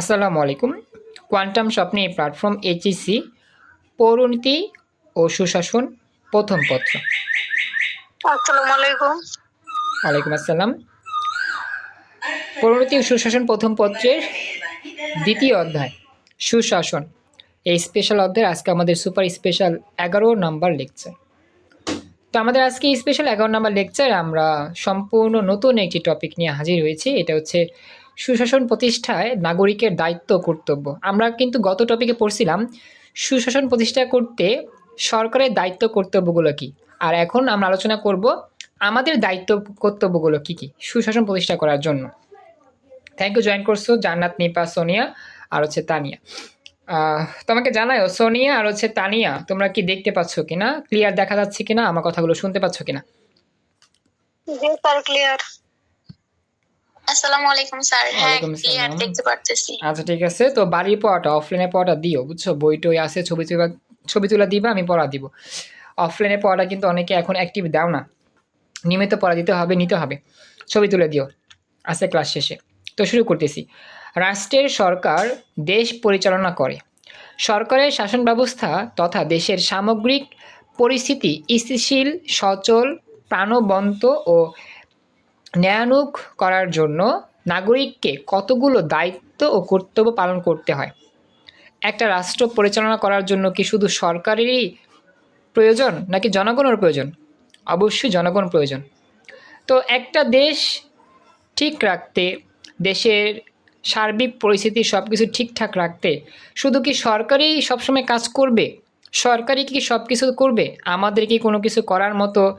আসসালামু আলাইকুম। কোয়ান্টাম স্বপ্নে এই প্ল্যাটফর্ম এইচইসি পৌরনীতি ও সুশাসন প্রথম পত্র। আসসালামু আলাইকুম। ওয়ালাইকুম আসসালাম। পৌরনীতি ও সুশাসন প্রথম পত্রের দ্বিতীয় অধ্যায় সুশাসন। এই স্পেশাল অধ্যায় আজকে আমাদের সুপার স্পেশাল এগারো নাম্বার লেকচার তো আমাদের আজকে স্পেশাল এগারো নাম্বার লেকচার আমরা সম্পূর্ণ নতুন একটি টপিক নিয়ে হাজির হয়েছি। এটা হচ্ছে সুশাসন প্রতিষ্ঠায় নাগরিকের দায়িত্ব কর্তব্য। আমরা কিন্তু গত টপিকে পড়ছিলাম, সুশাসন প্রতিষ্ঠা করতে সরকারের দায়িত্ব কর্তব্যগুলো কি? আর এখন আমরা আলোচনা করব আমাদের দায়িত্ব কর্তব্যগুলো কি কি, সুশাসন প্রতিষ্ঠা করার জন্য। থ্যাংক ইউ জয়েন করছ জান্নাত, নিপা, সোনিয়া, আর হচ্ছে তানিয়া। তোমাকে জানাও সোনিয়া আর হচ্ছে তানিয়া, তোমরা কি দেখতে পাচ্ছ কিনা? ক্লিয়ার দেখা যাচ্ছে কিনা? আমার কথাগুলো শুনতে পাচ্ছ কিনা? ক্লিয়ার আসসালামু আলাইকুম স্যার। হ্যাঁ ওয়ালাইকুম ক্লিয়ার আসসালাম। দেখতে পারতেছি। আচ্ছা ঠিক আছে। তো বাড়ির পড়াটা অফলাইনে পড়াটা দিও বুঝছ? বই টই আছে ছবি তুলা ছবি তুলা দিবা আমি পড়া দিব। অফলাইনে পড়াটা কিন্তু অনেকে এখন অ্যাক্টিভ দাও না। নিয়মিত পড়া দিতে হবে নিতে হবে। ছবি তুলে দিও। আছে ক্লাস শেষে। তো শুরু করতেছি। রাষ্ট্রের সরকার দেশ পরিচালনা করে। সরকারের শাসন ব্যবস্থা তথা দেশের সামগ্রিক পরিস্থিতি স্থিতিশীল সচল প্রাণবন্ত ও ন্যায়ানুগ করার জন্য নাগরিককে কতগুলো দায়িত্ব ও কর্তব্য পালন করতে হয়? একটা রাষ্ট্র পরিচালনা করার জন্য কি শুধু সরকারেরই প্রয়োজন নাকি জনগণের প্রয়োজন? অবশ্যই জনগণ প্রয়োজন। তো একটা দেশ ঠিক রাখতে, দেশের সার্বিক পরিস্থিতি সব কিছু ঠিকঠাক রাখতে শুধু কি সরকারই সবসময় কাজ করবে? সরকারই কি সব কিছু করবে? আমাদের কি কোনো কিছু করার মতো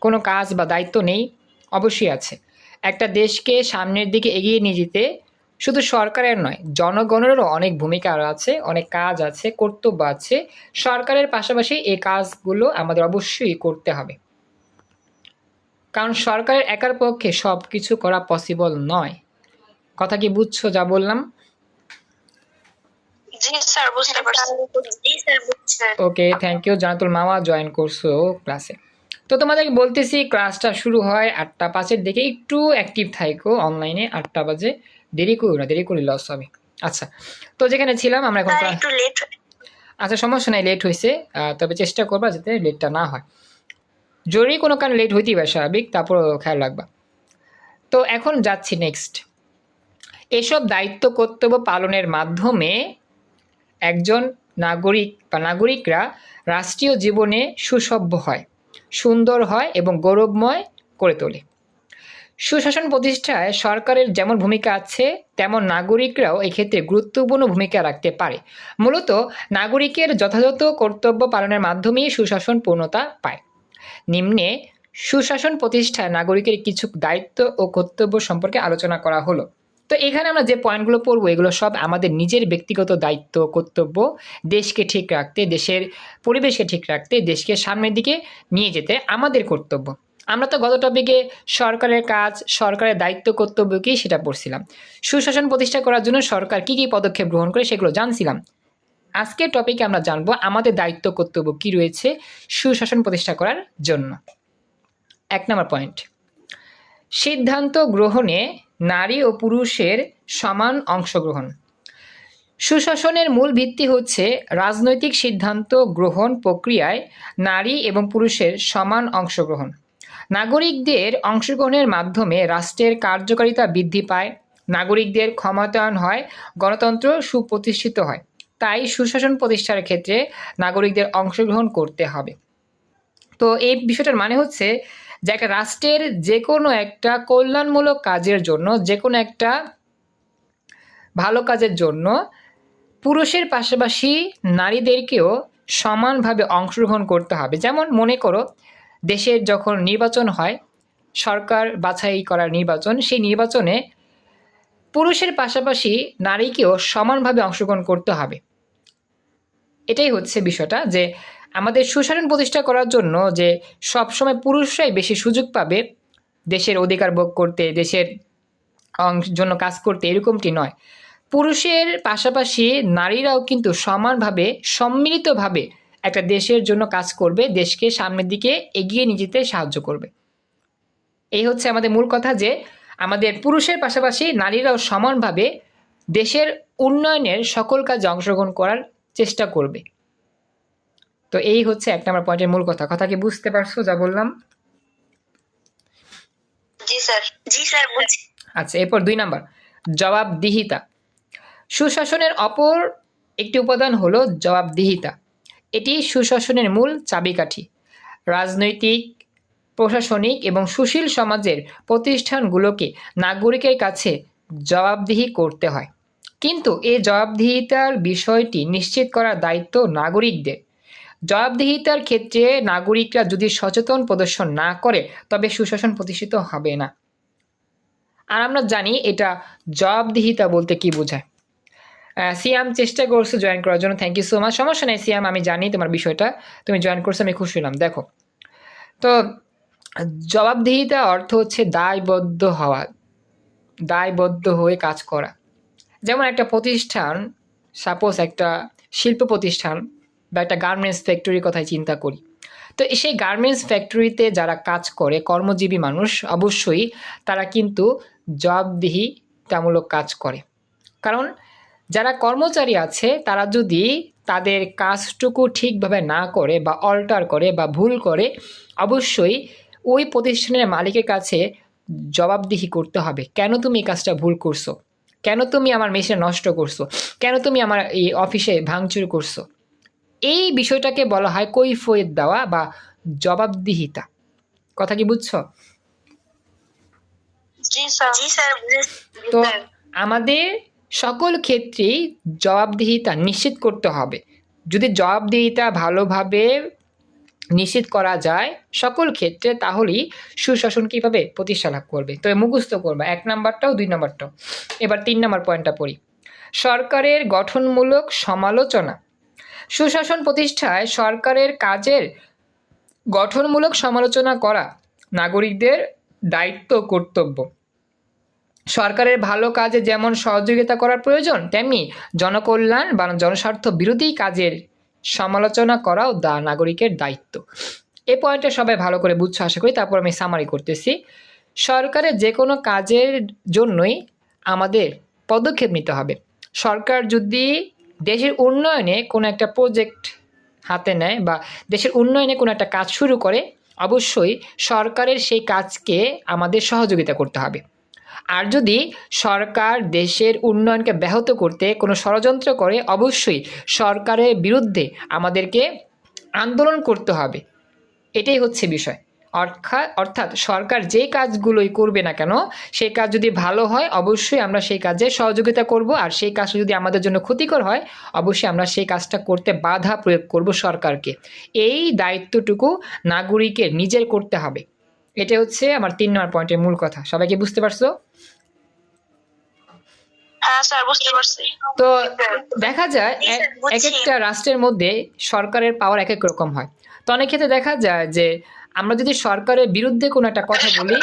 কোনো কাজ বা দায়িত্ব নেই? অবশ্যই আছে। একটা দেশকে সামনের দিকে এগিয়ে নিয়ে যেতে শুধু সরকারের নয় জনগণেরও অনেক ভূমিকা আছে অনেক কাজ আছে কর্তব্য আছে। সরকারের পাশাপাশি এই কাজগুলো আমাদের অবশ্যই করতে হবে। কারণ সরকারের একার পক্ষে সব কিছু করা পসিবল নয়। কথা কি বুঝছ যা বললাম? জি স্যার বুঝতে পারছি। জি স্যার বুঝছেন ওকে থ্যাংক ইউ জানাতুল মামা জয়েন করছ ক্লাসে তো তোমাদেরকে বলতেছি ক্লাসটা শুরু হয় আটটা পাঁচের দিকে। একটু অ্যাক্টিভ থাইকো অনলাইনে আটটা বাজে। দেরি করো না দেরি করলে লস হবে। আচ্ছা তো যেখানে ছিলাম আমরা এখন ক্লাস আচ্ছা সমস্যা নাই লেট হয়েছে তবে চেষ্টা করবা যাতে লেটটা না হয়। জরুরি কোনো কারণে লেট হইতেই পারে স্বাভাবিক তারপর খেয়াল রাখবা। তো এখন যাচ্ছি নেক্সট এসব দায়িত্ব কর্তব্য পালনের মাধ্যমে একজন নাগরিক বা নাগরিকরা রাষ্ট্রীয় জীবনে সুসভ্য হয়। সুন্দর হয় এবং গৌরবময় করে তোলে। সুশাসন প্রতিষ্ঠায় সরকারের যেমন ভূমিকা আছে, তেমন নাগরিকরাও এক্ষেত্রে গুরুত্বপূর্ণ ভূমিকা রাখতে পারে। মূলত নাগরিকের যথাযথ কর্তব্য পালনের মাধ্যমেই সুশাসন পূর্ণতা পায়। নিম্নে সুশাসন প্রতিষ্ঠায় নাগরিকের কিছু দায়িত্ব ও কর্তব্য সম্পর্কে আলোচনা করা হলো। তো এখানে আমরা যে পয়েন্টগুলো পড়ব, এগুলো সব আমাদের নিজের ব্যক্তিগত দায়িত্ব, কর্তব্য, দেশকে ঠিক রাখতে, দেশের পরিবেশকে ঠিক রাখতে, দেশকে সামনের দিকে নিয়ে যেতে আমাদের কর্তব্য। আমরা তো গত টপিকে সরকারের কাজ, সরকারের দায়িত্ব, কর্তব্য কী সেটা পড়ছিলাম। সুশাসন প্রতিষ্ঠা করার জন্য সরকার কী কী পদক্ষেপ গ্রহণ করে সেগুলো জানছিলাম। আজকের টপিকে আমরা জানব আমাদের দায়িত্ব, কর্তব্য কী রয়েছে সুশাসন প্রতিষ্ঠা করার জন্য। এক নম্বর পয়েন্ট সিদ্ধান্ত গ্রহণে নারী ও পুরুষের সমান অংশগ্রহণ। সুশাসনের মূল ভিত্তি হচ্ছে রাজনৈতিক সিদ্ধান্ত গ্রহণ প্রক্রিয়ায় নারী এবং পুরুষের সমান অংশগ্রহণ। নাগরিকদের অংশগ্রহণের মাধ্যমে রাষ্ট্রের কার্যকারিতা বৃদ্ধি পায়, নাগরিকদের ক্ষমতায়ন হয়, গণতন্ত্র সুপ্রতিষ্ঠিত হয়। তাই সুশাসন প্রতিষ্ঠার ক্ষেত্রে নাগরিকদের অংশগ্রহণ করতে হবে। তো এই বিষয়টার মানে হচ্ছে যে একটা রাষ্ট্রের যে কোনো একটা কল্যাণমূলক কাজের জন্য যে কোনো একটা ভালো কাজের জন্য পুরুষের পাশাপাশি নারীদেরকেও সমানভাবে অংশগ্রহণ করতে হবে। যেমন মনে করো, দেশের যখন নির্বাচন হয়, সরকার বাছাই করার নির্বাচন, সেই নির্বাচনে পুরুষের পাশাপাশি নারীকেও সমানভাবে অংশগ্রহণ করতে হবে। এটাই হচ্ছে বিষয়টা যে আমাদের সুশাসন প্রতিষ্ঠা করার জন্য যে সবসময় পুরুষরাই বেশি সুযোগ পাবে দেশের অধিকার ভোগ করতে, দেশের জন্য কাজ করতে, এরকমটি নয়। পুরুষের পাশাপাশি নারীরাও কিন্তু সমানভাবে, সম্মিলিতভাবে একটা দেশের জন্য কাজ করবে, দেশকে সামনের দিকে এগিয়ে নিয়ে যেতে সাহায্য করবে। এই হচ্ছে আমাদের মূল কথা যে আমাদের পুরুষের পাশাপাশি নারীরাও সমানভাবে দেশের উন্নয়নের সকল কাজে অংশগ্রহণ করার চেষ্টা করবে। তো এই হচ্ছে এক নম্বর পয়েন্টের মূল কথা। কথা কি বুঝতে পারছ যা বললাম? জি স্যার। জি স্যার বুঝছি আচ্ছা এরপর দুই নাম্বার। জবাবদিহিতা। সুশাসনের অপর একটি উপাদান হলো জবাবদিহিতা। এটি সুশাসনের মূল চাবিকাঠি। রাজনৈতিক প্রশাসনিক এবং সুশীল সমাজের প্রতিষ্ঠানগুলোকে নাগরিকের কাছে জবাবদিহি করতে হয়। কিন্তু এই জবাবদিহিতার বিষয়টি নিশ্চিত করার দায়িত্ব নাগরিকদের। জবাবদিহিতার ক্ষেত্রে নাগরিকরা যদি সচেতন প্রদর্শন না করে, তবে সুশাসন প্রতিষ্ঠিত হবে না। আর আমরা জানি এটা জবাবদিহিতা বলতে কি বোঝায়। সিয়াম, চেষ্টা করছ জয়েন করার জন্য থ্যাংক ইউ সো মাচ সমস্যা নেই সিয়াম, আমি জানি তোমার বিষয়টা, তুমি জয়েন করছ, আমি খুশি হলাম, দেখো। তো জবাবদিহিতা অর্থ হচ্ছে দায়বদ্ধ হওয়া, দায়বদ্ধ হয়ে কাজ করা। যেমন একটা প্রতিষ্ঠান সাপোজ একটা শিল্প প্রতিষ্ঠান বা একটা গার্মেন্টস ফ্যাক্টরির কথাই চিন্তা করি। তো সেই গার্মেন্টস ফ্যাক্টরিতে যারা কাজ করে, কর্মজীবী মানুষ, অবশ্যই তারা কিন্তু জবাবদিহিতামূলক কাজ করে। কারণ যারা কর্মচারী আছে, তারা যদি তাদের কাজটুকু ঠিকভাবে না করে বা অল্টার করে বা ভুল করে, অবশ্যই ওই প্রতিষ্ঠানের মালিকের কাছে জবাবদিহি করতে হবে। কেন তুমি এই কাজটা ভুল করছ? কেন তুমি আমার মেশিন নষ্ট করছ? কেন তুমি আমার এই অফিসে ভাঙচুর করছ? এই বিষয়টাকে বলা হয় কৈফিয়ত দেওয়া বা জবাবদিহিতা। কথা কি বুঝছ? স্যার। জি স্যার বুঝেছি তো আমাদের সকল ক্ষেত্রেই জবাবদিহিতা নিশ্চিত করতে হবে। যদি জবাবদিহিতা ভালোভাবে নিশ্চিত করা যায় সকল ক্ষেত্রে তাহলেই সুশাসন কীভাবে প্রতিষ্ঠা লাভ করবে? তো মুখস্থ করবে এক নাম্বারটাও দুই নাম্বারটাও। এবার তিন নাম্বার পয়েন্টটা পড়ি। সরকারের গঠনমূলক সমালোচনা সুশাসন প্রতিষ্ঠায় সরকারের কাজের গঠনমূলক সমালোচনা করা নাগরিকদের দায়িত্ব, কর্তব্য। সরকারের ভালো কাজে যেমন সহযোগিতা করার প্রয়োজন, তেমনি জনকল্যাণ বা জনস্বার্থ বিরোধী কাজের সমালোচনা করাও দা নাগরিকের দায়িত্ব। এ পয়েন্টটা সবাই ভালো করে বুঝছ আশা করি, তারপর আমি সামারি করতেছি। সরকারের যে কোনো কাজের জন্যই আমাদের পদক্ষেপ নিতে হবে। সরকার যদি দেশের উন্নয়নে কোনো একটা প্রজেক্ট হাতে নেয় বা দেশের উন্নয়নে কোনো একটা কাজ শুরু করে, অবশ্যই সরকারের সেই কাজকে আমাদের সহযোগিতা করতে হবে। আর যদি সরকার দেশের উন্নয়নকে ব্যাহত করতে কোনো ষড়যন্ত্র করে, অবশ্যই সরকারের বিরুদ্ধে আমাদেরকে আন্দোলন করতে হবে। এটাই হচ্ছে বিষয়। অর্থাৎ অর্থাৎ সরকার যে কাজগুলোই করবে না কেন সেই কাজ যদি ভালো হয় অবশ্যই আমরা সেই কাজে সহযোগিতা করব। আর সেই কাজটা যদি আমাদের জন্য ক্ষতিকর হয় অবশ্যই আমরা সেই কাজটা করতে বাধা প্রয়োগ করব সরকারকে। এই দায়িত্বটুকু নাগরিকের নিজের করতে হবে। এটা হচ্ছে আমার তিন নম্বর পয়েন্টের মূল কথা। সবাইকে বুঝতে পারছ? হ্যাঁ বুঝতে পারছি। তো দেখা যায় এক একটা রাষ্ট্রের মধ্যে সরকারের পাওয়ার এক এক রকম হয়। তো অনেক ক্ষেত্রে দেখা যায় যে আমরা যদি সরকারের বিরুদ্ধে কোনো একটা কথা বলি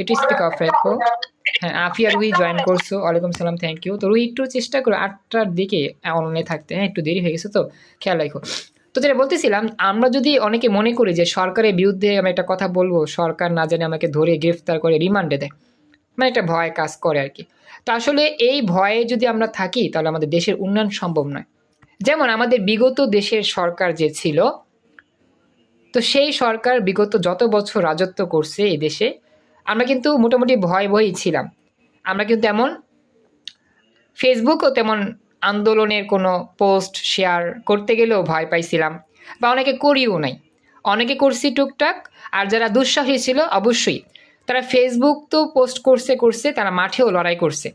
একটু স্পিক অফ রাখো হ্যাঁ আফিয়া রুহি জয়েন করছ, ওয়ালাইকুম সালাম থ্যাংক ইউ তো রুহি একটু চেষ্টা করো, আটটার দিকে অনলাইনে থাকতে হ্যাঁ একটু দেরি হয়ে গেছে তো, খেয়াল রাখো। তো যেটা বলতেছিলাম, আমরা যদি অনেকে মনে করি যে সরকারের বিরুদ্ধে আমি একটা কথা বলব, সরকার না জানে আমাকে ধরে গ্রেফতার করে, রিমান্ডে দেয় মানে একটা ভয় কাজ করে আর কি। তো আসলে এই ভয়ে যদি আমরা থাকি, তাহলে আমাদের দেশের উন্নয়ন সম্ভব নয়। যেমন আমাদের বিগত দেশের সরকার যে ছিল তো সেই সরকার বিগত যত বছর রাজত্ব করছে এই দেশে আমরা কিন্তু মোটামুটি ভয় ভয়ই ছিলাম। আমরা কিন্তু তেমন ফেসবুকও তেমন আন্দোলনের কোনো পোস্ট শেয়ার করতে গেলেও ভয় পাইছিলাম বা অনেকে করিও নাই। অনেকে করছি টুকটাক আর যারা দুঃসাহী ছিল অবশ্যই। তারা ফেসবুক তো পোস্ট করছে করছে তারা মাঠেও লড়াই করছে।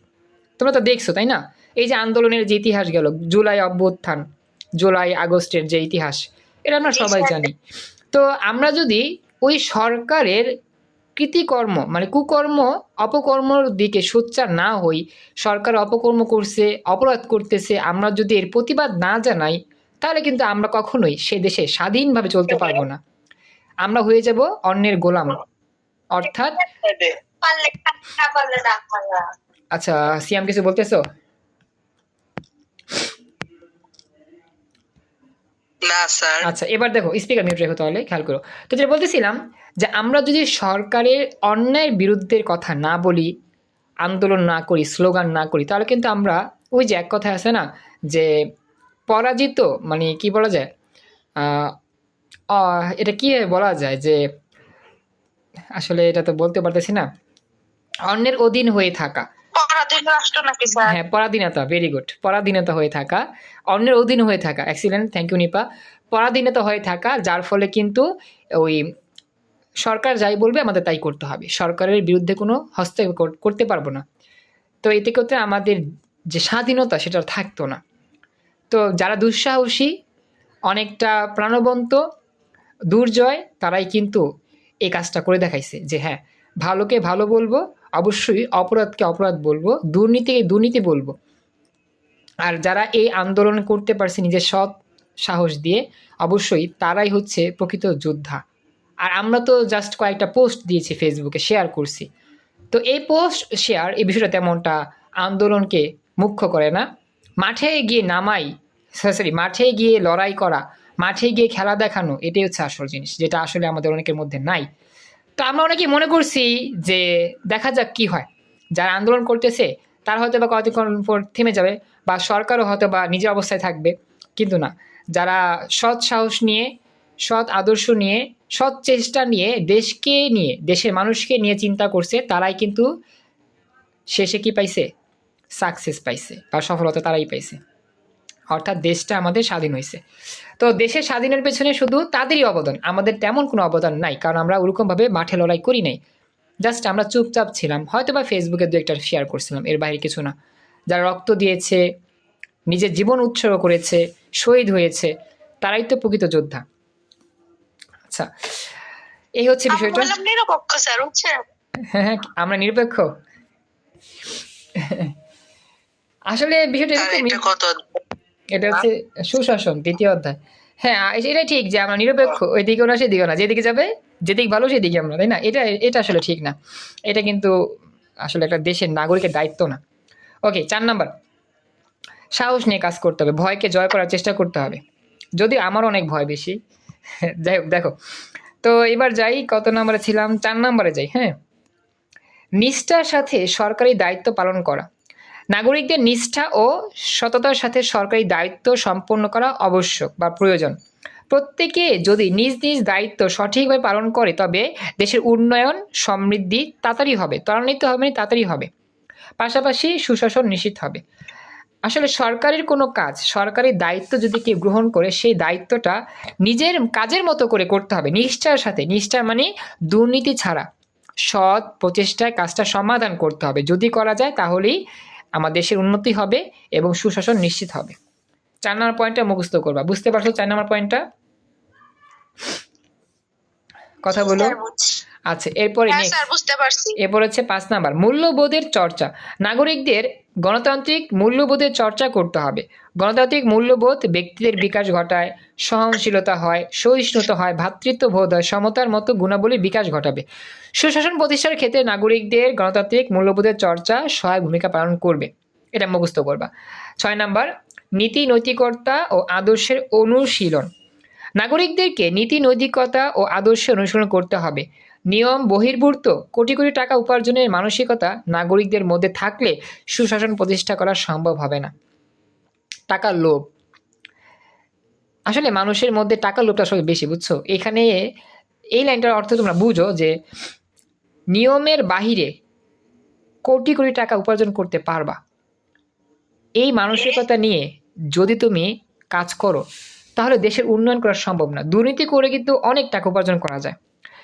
তোমরা তো দেখছ তাই না? এই যে আন্দোলনের যে ইতিহাস গেল জুলাই অভ্যুত্থান জুলাই আগস্টের যে ইতিহাস এটা আমরা সবাই জানি। তো আমরা যদি ওই সরকারের কৃতিকর্ম মানে কুকর্ম অপকর্মর দিকে সোচ্চার না হই সরকার অপকর্ম করছে অপরাধ করতেছে আমরা যদি এর প্রতিবাদ না জানাই তাহলে কিন্তু আমরা কখনোই সে দেশে স্বাধীনভাবে চলতে পারব না। আমরা হয়ে যাব অন্যের গোলাম। অর্থাৎ আচ্ছা সিয়াম কিছু বলতেছো? আচ্ছা এবার দেখো স্পিকার মিউট রেখো তাহলে, খেয়াল করো। তো যেটা বলতেছিলাম, যে আমরা যদি সরকারের অন্যায়ের বিরুদ্ধের কথা না বলি, আন্দোলন না করি, স্লোগান না করি, তাহলে কিন্তু আমরা, ওই যে এক কথা আছে না, যে পরাজিত মানে কি বলা যায় এটা কি বলা যায়, যে আসলে এটা তো বলতে পারতেছি না, অন্যের অধীন হয়ে থাকা। হ্যাঁ পরাধীনতা ভেরি গুড পরাধীনতা হয়ে থাকা, অন্যের অধীন হয়ে থাকা এক্সিলেন্ট থ্যাংক ইউ নিপা। পরাধীনতা হয়ে থাকা, যার ফলে কিন্তু ওই সরকার যাই বলবে, আমাদের তাই করতে হবে। সরকারের বিরুদ্ধে কোনো হস্তক্ষেপ করতে পারব না। তো এতে করতে আমাদের যে স্বাধীনতা, সেটা থাকতো না। তো যারা দুঃসাহসী, অনেকটা প্রাণবন্ত, দুর্জয়, তারাই কিন্তু এই কাজটা করে দেখাইছে যে হ্যাঁ ভালোকে ভালো বলব অবশ্যই অপরাধকে অপরাধ বলব, দুর্নীতিকে দুর্নীতি বলব। আর যারা এই আন্দোলন করতে পারছে নিজের সৎ সাহস দিয়ে, অবশ্যই তারাই হচ্ছে প্রকৃত যোদ্ধা। আর আমরা তো জাস্ট কয়েকটা পোস্ট দিয়েছি ফেসবুকে শেয়ার করছি। তো এই পোস্ট শেয়ার এই বিষয়টা তেমনটা আন্দোলনকে মুখ্য করে না। মাঠে গিয়ে নামাই সরি মাঠে গিয়ে লড়াই করা, মাঠে গিয়ে খেলা দেখানো, এটাই হচ্ছে আসল জিনিস, যেটা আসলে আমাদের অনেকের মধ্যে নাই। তো আমরা অনেকেই মনে করছি যে দেখা যাক কি হয়। যারা আন্দোলন করতেছে, তারা হয়তো বা কতক্ষণ পর থেমে যাবে বা সরকারও হয়তো বা নিজের অবস্থায় থাকবে। কিন্তু না, যারা সৎ সাহস নিয়ে, সৎ আদর্শ নিয়ে, সৎ চেষ্টা নিয়ে দেশকে নিয়ে, দেশের মানুষকে নিয়ে চিন্তা করছে, তারাই কিন্তু শেষে কি পাইছে? সাকসেস পাইছে বা সফলতা তারাই পাইছে। অর্থাৎ দেশটা আমাদের স্বাধীন হয়েছে। তো দেশের স্বাধীনের পেছনে শুধু তাদেরই অবদান আমাদের তেমন কোনো অবদান নাই কারণ আমরা ওরকমভাবে মাঠে লড়াই করি নাই। জাস্ট আমরা চুপচাপ ছিলাম হয়তো বা ফেসবুকে দু একটা শেয়ার করছিলাম এর বাইরে কিছু না। যারা রক্ত দিয়েছে নিজের জীবন উৎসর্গ করেছে শহীদ হয়েছে তারাই তো প্রকৃত যোদ্ধা। আচ্ছা এই হচ্ছে বিষয়টা। নিরপেক্ষ স্যার হ্যাঁ হ্যাঁ আমরা নিরপেক্ষ। আসলে বিষয়টা এটা হচ্ছে সুশাসন তৃতীয় অধ্যায়। হ্যাঁ এটা ঠিক যে আমরা নিরপেক্ষ ওই দিকেও না সেদিকেও না যেদিকে যাবে যেদিকে ভালো সেদিকে আমরা তাই না? এটা এটা আসলে ঠিক না। এটা কিন্তু আসলে একটা দেশের নাগরিকের দায়িত্ব না। ওকে চার নাম্বার। সাহস নিয়ে কাজ করতে হবে ভয়কে জয় করার চেষ্টা করতে হবে। যদি আমার অনেক ভয় বেশি যাই হোক দেখো। তো এবার যাই কত নম্বরে ছিলাম? চার নম্বরে যাই হ্যাঁ। নিষ্ঠার সাথে সরকারি দায়িত্ব পালন করা। নাগরিকদের নিষ্ঠা ও সততার সাথে সরকারি দায়িত্ব সম্পন্ন করা আবশ্যক বা প্রয়োজন। প্রত্যেকে যদি নিজ নিজ দায়িত্ব সঠিকভাবে পালন করে, তবে দেশের উন্নয়ন সমৃদ্ধি তাড়াতাড়ি হবে, ত্বরান্বিত হবে মানে তাড়াতাড়ি হবে। পাশাপাশি সুশাসন নিশ্চিত হবে। আসলে সরকারের কোনো কাজ সরকারি দায়িত্ব যদি কেউ গ্রহণ করে, সেই দায়িত্বটা নিজের কাজের মতো করে করতে হবে, নিষ্ঠার সাথে। নিষ্ঠা মানে দুর্নীতি ছাড়া। সৎ প্রচেষ্টায় কাজটা সমাধান করতে হবে। যদি করা যায়, তাহলেই আমার দেশের উন্নতি হবে এবং সুশাসন নিশ্চিত হবে। চার নম্বর পয়েন্টটা মুখস্থ করবা। বুঝতে পারছ চার নম্বর পয়েন্টটা? কথা বলো। আচ্ছা এরপরে হ্যাঁ এরপর হচ্ছে পাঁচ নাম্বার মূল্যবোধের চর্চা। নাগরিকদের গণতান্ত্রিক মূল্যবোধের চর্চা করতে হবে। গণতান্ত্রিক মূল্যবোধ ব্যক্তিদের বিকাশ ঘটায় সহনশীলতা হয় সহিষ্ণুতা হয় ভ্রাতৃত্ববোধ হয় সমতার মতো গুণাবলীর বিকাশ ঘটাবে। সুশাসন প্রতিষ্ঠার ক্ষেত্রে নাগরিকদের গণতান্ত্রিক মূল্যবোধের চর্চা সহায়ক ভূমিকা পালন করবে। এটা মুখস্থ করবা। ছয় নাম্বার নীতি নৈতিকতা ও আদর্শের অনুশীলন। নাগরিকদেরকে নীতি, নৈতিকতা ও আদর্শ অনুসরণ করতে হবে। নিয়ম, বহির্ভূত, কোটি কোটি টাকা উপার্জনের মানসিকতা নাগরিকদের মধ্যে থাকলে সুশাসন প্রতিষ্ঠা করা সম্ভব হবে না। টাকার লোভ। আসলে মানুষের মধ্যে টাকার লোভটা আসলে বেশি, বুঝছ? এখানে এই লাইনটার অর্থ তোমরা বুঝো যে নিয়মের বাহিরে কোটি কোটি টাকা উপার্জন করতে পারবা। এই মানসিকতা নিয়ে যদি তুমি কাজ করো তাহলে দেশের উন্নয়ন করা সম্ভব না। দুর্নীতি করে কিন্তু অনেক টাকা উপার্জন করা যায়।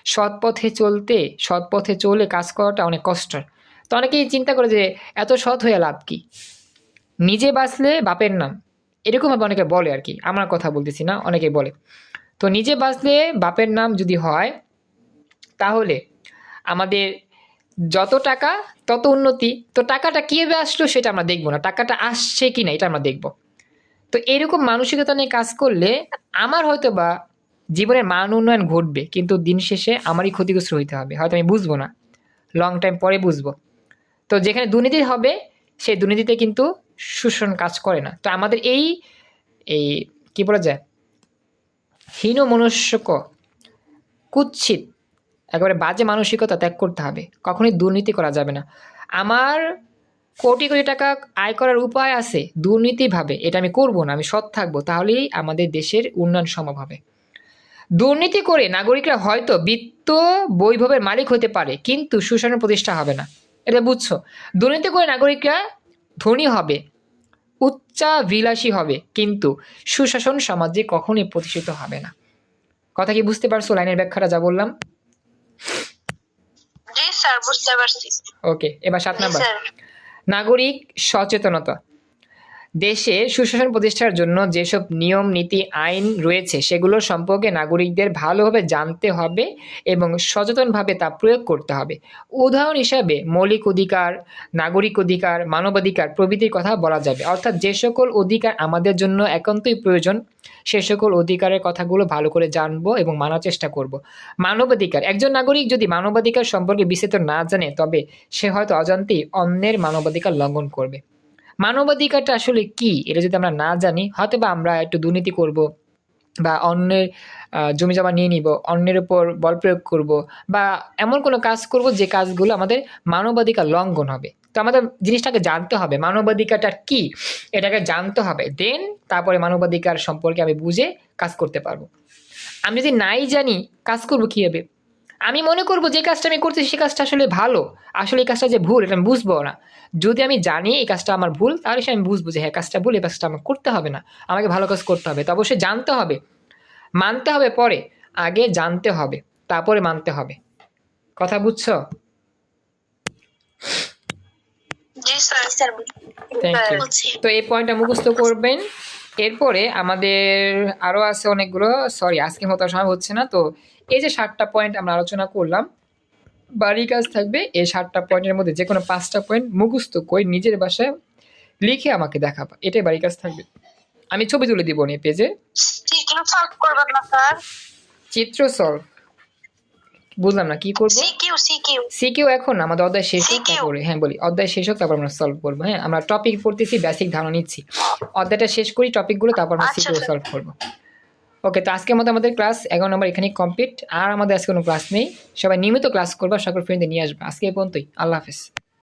সৎ পথে চলতে সৎ পথে চলে কাজ করাটা অনেক কষ্টের। তো অনেকেই চিন্তা করে যে, এত সৎ হয়ে লাভ কি? নিজে বাঁচলে বাপের নাম। এরকমভাবে অনেকে বলে আর কি। আমার কথা বলতেছি না অনেকে বলে। তো নিজে বাঁচলে বাপের নাম যদি হয়, তাহলে আমাদের যত টাকা, তত উন্নতি। তো টাকাটা কীভাবে আসলো সেটা আমরা দেখব না। টাকাটা আসছে কি না এটা আমরা দেখব। তো এরকম মানসিকতা নিয়ে কাজ করলে আমার হয়তো বা জীবনের মান উন্নয়ন ঘটবে, কিন্তু দিন শেষে আমারই ক্ষতিগ্রস্ত হইতে হবে। হয়তো আমি বুঝব না। লং টাইম পরে বুঝব। তো যেখানে দুর্নীতি হবে, সেই দুর্নীতিতে কিন্তু শোষণ কাজ করে না। তো আমাদের এই এই কী বলা যায়? হীন মনুষ্যক কুৎসিত, একেবারে বাজে মানসিকতা ত্যাগ করতে হবে। কখনোই দুর্নীতি করা যাবে না। আমার কোটি কোটি টাকা আয় করার উপায় আছে দুর্নীতিভাবে। এটা আমি করব না আমি সৎ থাকব তাহলেই আমাদের দেশের উন্নয়ন সম্ভব হবে। দুর্নীতি করে নাগরিকরা হয়তো বিত্ত বৈভবের মালিক হতে পারে কিন্তু সুশাসন প্রতিষ্ঠা হবে না। এটা বুঝছ? দুর্নীতি করে নাগরিকরা ধনী হবে উচ্চাভিলাষী হবে কিন্তু সুশাসন সমাজে কখনোই প্রতিষ্ঠিত হবে না। কথা কি বুঝতে পারছ লাইনের ব্যাখ্যাটা যা বললাম? ওকে এবার সাত নাম্বার। নাগরিক সচেতনতা। দেশে সুশাসন প্রতিষ্ঠার জন্য যেসব নিয়ম, নীতি, আইন রয়েছে সেগুলো সম্পর্কে নাগরিকদের ভালোভাবে জানতে হবে এবং সচেতনভাবে তা প্রয়োগ করতে হবে। উদাহরণ হিসাবে মৌলিক অধিকার, নাগরিক অধিকার, মানবাধিকার প্রভৃতির কথা বলা যাবে। অর্থাৎ যে সকল অধিকার আমাদের জন্য একান্তই প্রয়োজন, সে সকল অধিকারের কথাগুলো ভালো করে জানব এবং মানার চেষ্টা করব। মানবাধিকার, একজন নাগরিক যদি মানবাধিকার সম্পর্কে বিস্তৃত না জানে, তবে সে হয়তো অজান্তেই অন্যের মানবাধিকার লঙ্ঘন করবে। মানবাধিকারটা আসলে কি? এটা যদি আমরা না জানি হয়তো বা আমরা একটু দুর্নীতি করব বা অন্যের জমি জমা নিয়ে নিব, অন্যের উপর বল প্রয়োগ করব বা এমন কোনো কাজ করব যে কাজগুলো আমাদের মানবাধিকার লঙ্ঘন হবে। তো আমাদের জিনিসটাকে জানতে হবে, মানবাধিকারটা কি? এটাকে জানতে হবে। দেন তারপরে মানবাধিকার সম্পর্কে আমি বুঝে কাজ করতে পারব। আমি যদি নাই জানি, কাজ করব কীভাবে? আমি মনে করব যে কাজটা আমি করতেছি সে কাজটা আসলে ভালো। আসলে এই কাজটা যে ভুল এটা আমি বুঝব না। যদি আমি জানি এই কাজটা আমার ভুল তাহলে সে আমি বুঝব যে হ্যাঁ কাজটা ভুল এই কাজটা আমার করতে হবে না। আমাকে ভালো কাজ করতে হবে। তো অবশ্যই জানতে হবে। মানতে হবে পরে। আগে জানতে হবে। তারপরে মানতে হবে। কথা বুঝছ? তো এই পয়েন্টটা মুখস্থ করবেন। এরপরে আমাদের আরও আছে অনেকগুলো। সরি আজকে মতো সময় হচ্ছে না তো এই যে সাতটা পয়েন্ট আমরা আলোচনা করলাম বাড়ি কাজ থাকবে এই সাতটা পয়েন্টের মধ্যে যে কোনো পাঁচটা পয়েন্ট মুখস্থ করে নিজের বাসায় লিখে আমাকে দেখাবা। এটাই বাড়ি কাজ থাকবে। আমি ছবি তুলে দিব নি পেজে চিত্র সলভ বুঝলাম না কি করব? সিকিউ এখন আমাদের অধ্যায় শেষ হোক তারপরে হ্যাঁ বলি। অধ্যায় শেষ হোক তারপর আমরা সলভ করব হ্যাঁ। আমরা টপিক পড়তেছি বেসিক ধারণা নিচ্ছি। অধ্যায়টা শেষ করি টপিকগুলো তারপর আমরা আচ্ছা, সিকিউ সলভ করব। ওকে তো আজকের মতো আমাদের ক্লাস এগারো নম্বর এখানেই কমপ্লিট আর আমাদের আজকে কোনো ক্লাস নেই। সবাই নিয়মিত ক্লাস করবা, সকল ফ্রেন্ডদের নিয়ে আসবে। আজকে পর্যন্তই। আল্লাহ হাফেজ।